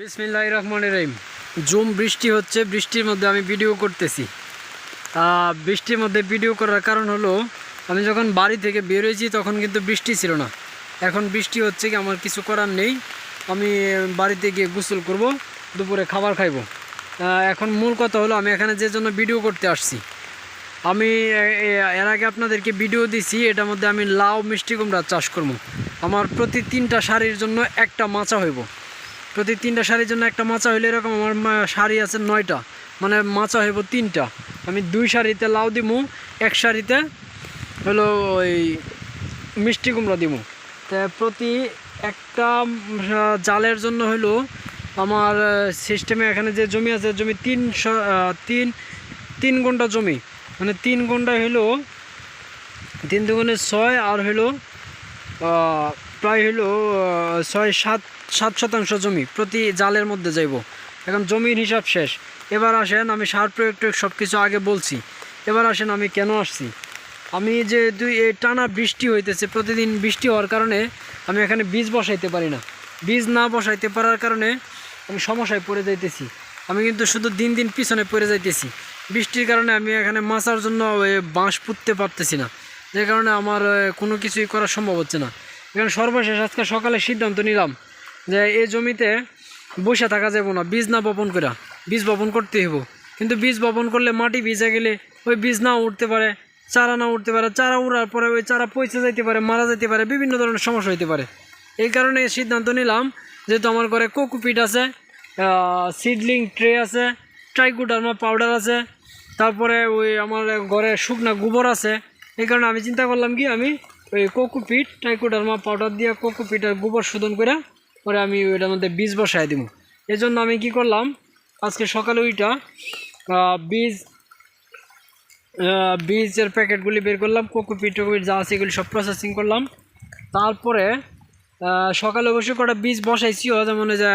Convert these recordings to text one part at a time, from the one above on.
বিসমিল্লাহ রহমান রহিম। জুম বৃষ্টি হচ্ছে, বৃষ্টির মধ্যে আমি ভিডিও করতেছি। বৃষ্টির মধ্যে ভিডিও করার কারণ হলো, আমি যখন বাড়ি থেকে বের হয়েছি তখন কিন্তু বৃষ্টি ছিল না। এখন বৃষ্টি হচ্ছে কি, আমার কিছু করার নেই। আমি বাড়িতে গিয়ে গোসল করব, দুপুরে খাবার খাইব। এখন মূল কথা হলো, আমি এখানে যে জন্য ভিডিও করতে আসছি। আমি এর আগে আপনাদেরকে ভিডিও দিছি, এটার মধ্যে আমি লাউ মিষ্টি কুমড়া চাষ করব। আমার প্রতি তিনটা শাড়ির জন্য একটা মাচা হইব। প্রতি তিনটা শাড়ির জন্য একটা মাচা হইলে এরকম আমার শাড়ি আছে নয়টা। মানে মাচা হইব তিনটা। আমি দুই শাড়িতে লাউ দিমু এক শাড়িতে হলো ওই মিষ্টি কুমড়া দিমু। তা প্রতি একটা জালের জন্য হলো আমার সিস্টেমে এখানে যে জমি আছে জমি আহ, তিন তিন ঘণ্টা জমি। মানে তিন ঘন্টায় হলো তিন দুগুণে ছয় আর হলো প্রায় হলো ছয় সাত সাত শতাংশ জমি প্রতি জালের মধ্যে যাইব। এখন জমির হিসাব শেষ। এবার আসেন আমি সার প্রয়োগ টয়োগ সব কিছু আগে বলছি। এবার আসেন আমি কেন আসছি? আমি যে দুই টানা বৃষ্টি হইতেছে, প্রতিদিন বৃষ্টি হওয়ার কারণে আমি এখানে বীজ বসাইতে পারি না। বীজ না বসাইতে পারার কারণে আমি সমস্যায় পড়ে যাইতেছি। আমি কিন্তু শুধু দিন দিন পিছনে পড়ে যাইতেছি। বৃষ্টির কারণে আমি এখানে মাছার জন্য বাঁশ পুঁততে পারতেছি না। যে কারণে আমার কোনো কিছুই করা সম্ভব হচ্ছে না। এখানে সর্বশেষ আজকে সকালে সিদ্ধান্ত নিলাম যে এই জমিতে বসে থাকা যাব না, বীজ না বপন করা। বীজ বপন করতে হইব। কিন্তু বীজ বপন করলে মাটি ভিজে গেলে ওই বীজ না উঠতে পারে, চারা না উঠতে পারে, চারা উড়ার পরে ওই চারা পচে যাইতে পারে, মারা যেতে পারে, বিভিন্ন ধরনের সমস্যা হইতে পারে। এই কারণে সিদ্ধান্ত নিলাম, যেহেতু আমার ঘরে কোকোপিট আছে সিডলিং ট্রে আছে, ট্রাইকোডার্মা পাউডার আছে, তারপরে ওই আমার ঘরে শুকনা গোবর আছে, এই কারণে আমি চিন্তা করলাম কি আমি ওই কোকোপিট ট্রাইকোডার্মা পাউডার দিয়ে কোকোপিট আর গোবর শোধন করে পরে আমি ওইটার মধ্যে বীজ বসাই দিব। এই জন্য আমি কি করলাম, আজকে সকালে ওইটা বীজ বীজের প্যাকেটগুলি বের করলাম কোকোপিট টোকোপিট যা আছে এগুলি সব প্রসেসিং করলাম। তারপরে সকালে অবশ্য কটা বীজ বসাইছিও যেমন যে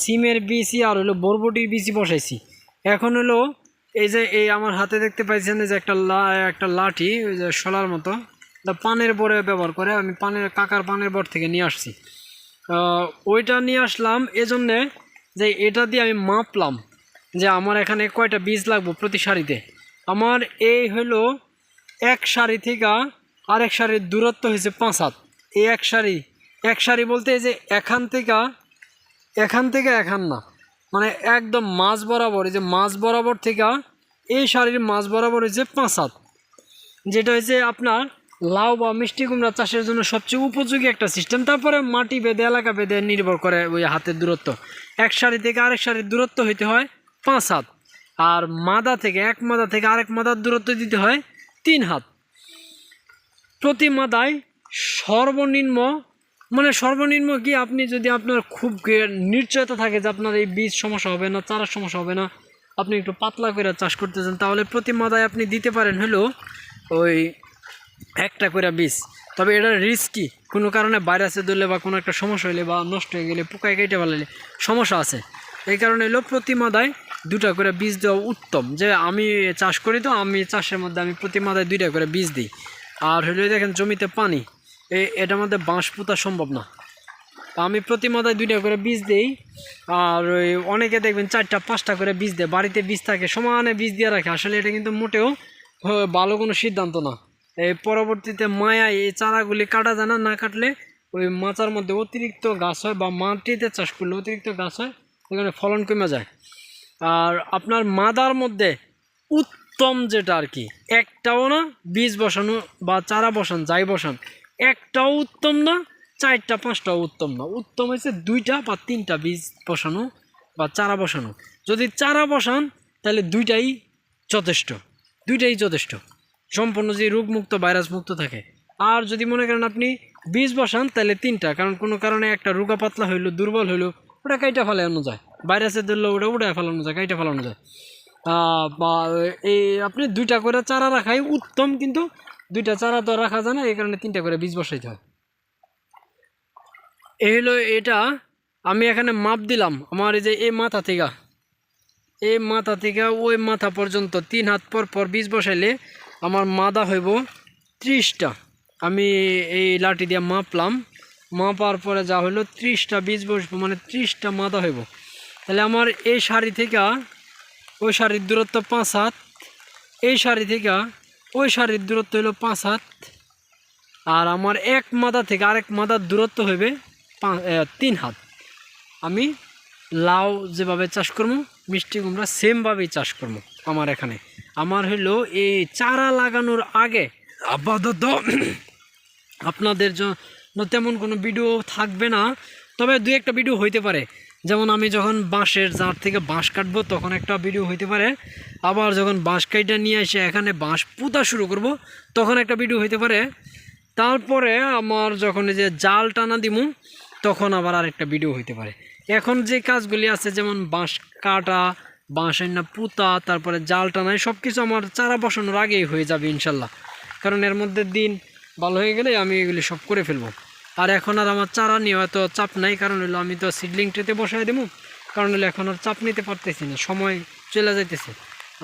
সিমের বীজই আর হলো বরবটির বীজই বসাইছি। এখন হলো এই যে, এই আমার হাতে দেখতে পাইছেন যে একটা লা, একটা লাঠি, ওই যে শলার মতো। পানের বরে ব্যবহার করে, আমি পানের, কাকার পানের বর থেকে নিয়ে আসছি। ওইটা নিয়ে আসলাম এজন্যে যে এটা দিয়ে আমি মাপলাম যে আমার এখানে কয়টা বীজ লাগবো প্রতি সারিতে। আমার এই হলো এক সারি থেকে আরেক সারির দূরত্ব হয়েছে পাঁচ হাত। এই এক সারি এক সারি বলতে যে এখান থেকে এখান থেকে এখান না মানে একদম মাছ বরাবর, এই যে মাছ বরাবর থেকে, এই শাড়ির মাছ বরাবর হয়েছে পাঁচ হাত। যেটা হয়েছে আপনার লাউ বা মিষ্টি কুমড়া চাষের জন্য সবচেয়ে উপযোগী একটা সিস্টেম তারপরে মাটি বেঁধে, এলাকা বেঁধে নির্ভর করে ওই হাতের দূরত্ব। এক সারি থেকে আরেক সারির দূরত্ব হইতে হয় পাঁচ হাত। আর মাদা থেকে এক মাদা থেকে আরেক মাদার দূরত্ব দিতে হয় তিন হাত। প্রতি মাদায় সর্বনিম্ন মানে সর্বনিম্ন কি আপনি যদি আপনার খুব নিশ্চয়তা থাকে যে আপনার এই বীজ সমস্যা হবে না, চারার সমস্যা হবে না, আপনি একটু পাতলা করে চাষ করতে চান তাহলে প্রতি মাদায় আপনি দিতে পারেন হলো ওই একটা করে বীজ। তবে এটা রিস্কি কোনো কারণে ভাইরাসে ধরলে বা কোনো একটা সমস্যা হলে বা নষ্ট হয়ে গেলে, পোকায় কেটে ফেলালে সমস্যা আছে। এই কারণে হলো প্রতি মাদায় দুটা করে বীজ দেওয়া উত্তম। যে আমি চাষ করি তো, আমি চাষের মধ্যে আমি প্রতি মাদায় দুইটা করে বীজ দিই। আর হলো দেখেন জমিতে পানি। এটার মধ্যে বাঁশ পোতা সম্ভব না। আমি প্রতি মাদায় দুইটা করে বীজ দিই। আর ওই অনেকে দেখবেন চারটা, পাঁচটা করে বীজ দেয়। বাড়িতে বীজ থাকে, সমানে বীজ দিয়ে রাখে। আসলে এটা কিন্তু মোটেও ভালো কোনো সিদ্ধান্ত না। পরবর্তীতে মায়া এই চারাগুলি কাটা যায় না না কাটলে ওই মাচার মধ্যে অতিরিক্ত গাছ হয় বা মাটিতে চাষ করলে অতিরিক্ত গাছ হয় সেখানে ফলন কমে যায়। আর আপনার মাদার মধ্যে উত্তম যেটা আর কি, একটাও না, বীজ বসানো বা চারা বসান, যাই বসান, একটাও উত্তম না, চারটা, পাঁচটাও উত্তম না। উত্তম হচ্ছে দুইটা বা তিনটা বীজ বসানো বা চারা বসানো। যদি চারা বসান, তাহলে দুইটাই যথেষ্ট দুইটাই যথেষ্ট। সম্পূর্ণ যে রোগমুক্ত ভাইরাস মুক্ত থাকে। আর যদি মনে করেন আপনি বীজ বসান, তাহলে তিনটা। কারণ কোনো কারণে একটা রোগা পাতলা হইল, দুর্বল হইল, ওটা কাইটা ফেলানো যায়। ভাইরাসে ধরলে ওটা উড়ায় ফেলানো যায়, কাইটা ফেলানো যায়। বা এই আপনি দুইটা করে চারা রাখাই উত্তম, কিন্তু দুইটা চারা তো রাখা যায় না, এই কারণে তিনটা করে বীজ বসাইতে হয়। এই হলো এটা, আমি এখানে মাপ দিলাম, আমার এই যে এই মাথা থেকে। এই মাথা থেকে ওই মাথা পর্যন্ত তিন হাত পর পর বীজ বসাইলে আমার মাদা হইব ত্রিশটা। আমি এই লাঠি দিয়ে মাপলাম। মাপার পরে যা হলো ত্রিশটা বীজ বসবো মানে ত্রিশটা মাদা হইব। তাহলে আমার এই শাড়ি থেকে, ওই শাড়ির দূরত্ব পাঁচ হাত। এই শাড়ি থেকে, ওই শাড়ির দূরত্ব হলো পাঁচ হাত। আর আমার এক মাদা থেকে আরেক মাদার দূরত্ব হইবে তিন হাত। আমি লাউ যেভাবে চাষ করব, মিষ্টি কুমড়া সেমভাবেই চাষ করব আমার এখানে। আমার হইল এই চারা লাগানোর আগে। আপাতত আপনাদের জন্য তেমন কোনো ভিডিও থাকবে না, তবে দু একটা ভিডিও হইতে পারে। যেমন আমি যখন বাঁশের জার থেকে বাঁশ কাটবো, তখন একটা ভিডিও হইতে পারে। আবার যখন বাঁশ কাইটা নিয়ে এসে এখানে বাঁশ পুঁতা শুরু করব, তখন একটা ভিডিও হইতে পারে। তারপরে আমার যখন এই যে জাল টানা দিমু, তখন আবার আরেকটা ভিডিও হইতে পারে। এখন যে কাজগুলি আছে, যেমন বাঁশ কাটা বাঁশ না পুঁতা, তারপরে জাল টানাই সব কিছু আমার চারা বসানোর আগেই হয়ে যাবে ইনশাল্লাহ। কারণ এর মধ্যে দিন ভালো হয়ে গেলে আমি এগুলি সব করে ফেলব। আর এখন আর আমার চারা নিয়ে হয়তো চাপ নাই, কারণ হলো আমি তো সিডলিং ট্রেতে বসাই দেবো, কারণ হলো এখন আর চাপ নিতে পারতেছি না, সময় চলে যাইতেছে।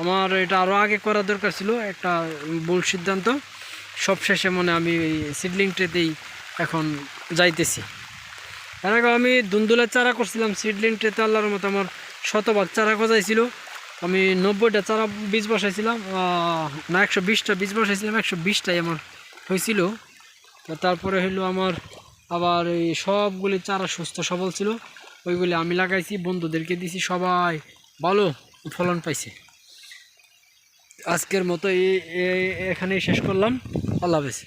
আমার এটা আরও আগে করা দরকার ছিল, একটা ভুল সিদ্ধান্ত। সব শেষে মনে আমি সিডলিং ট্রেতেই এখন যাইতেছি। এর আগে আমি দুন্দুলের চারা করছিলাম সিডলিং ট্রেতে আল্লাহর মতো আমার শতভাগ চারা গজাইছিল। আমি নব্বইটা চারা বীজ বসাইছিলাম না, একশো বিশটা বীজ বসাইছিলাম, একশো বিশটাই আমার হয়েছিল তারপরে হইল আমার আবার এই সবগুলি চারা সুস্থ সবল ছিল। ওইগুলি আমি লাগাইছি, বন্ধুদেরকে দিছি, সবাই ভালো ফলন পাইছে। আজকের মতো এখানেই শেষ করলাম। আল্লাহ হাফেজ।